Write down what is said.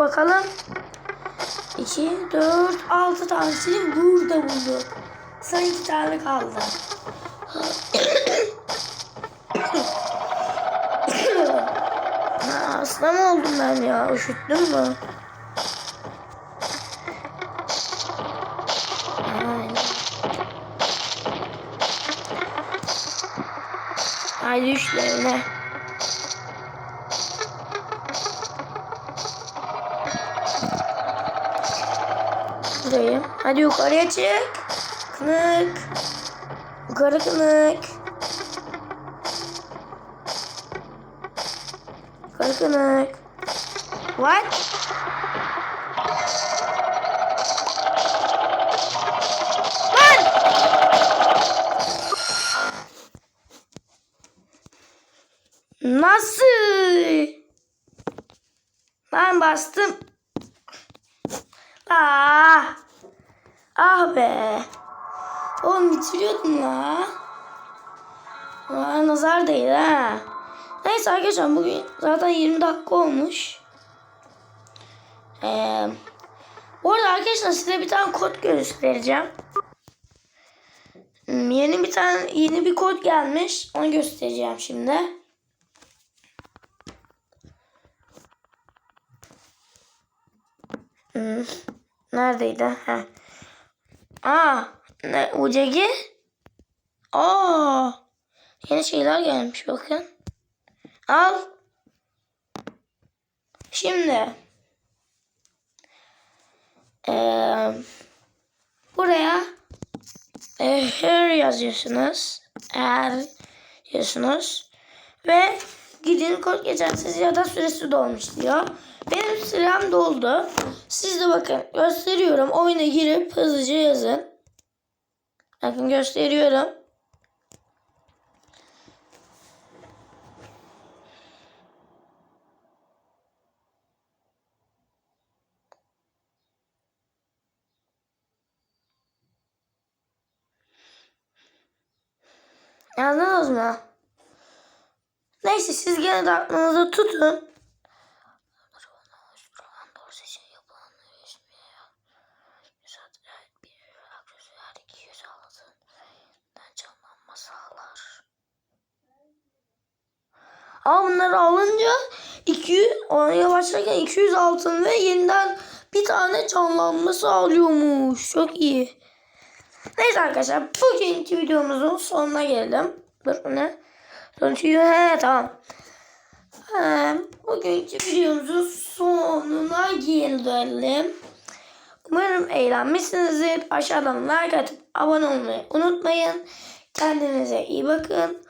Bakalım. 2, 4, 6 tanesini burada buldum. Son 2 tane kaldı. Ha, hasta mı oldum ben ya? Üşüttüm mü? Aynen. Haydi Buradayım. Hadi yukarıya çık. Kınık. Yukarı kınık. Yukarı kınık. What? Nasıl? Ben bastım. Aa! Ah be. Oğlum bitiriyordum la. Aa, nazar değil ha. Neyse arkadaşlar bugün zaten 20 dakika olmuş. Ee, bu arada arkadaşlar size bir tane kod göstereceğim. Hmm, Yeni bir tane yeni bir kod gelmiş. Onu göstereceğim şimdi. Hmm, Neredeydi? Ha. Aa, ne UCG? Aa, yeni şeyler gelmiş bakın. Al. Şimdi eee, buraya her yazıyorsunuz. Eğer yazıyorsunuz. Ve gidin kod geçersiz ya da süresi dolmuş diyor. Benim sürem doldu. Siz de bakın gösteriyorum. Oyuna girip hızlıca yazın. Bakın gösteriyorum. Yazdınız mı? Neyse siz gene de aklınızda tutun. Ama bunları alınca 200 oynaya başlarken 200 altın ve yeniden bir tane canlanma sağlıyormuş. Çok iyi. Neyse arkadaşlar bugünkü videomuzun sonuna geldim. Dur ne? Sonucu he tamam. He, bugünkü videomuzun sonuna geldim. Umarım eğlenmişsinizdir. Aşağıdan like atıp abone olmayı unutmayın. Kendinize iyi bakın.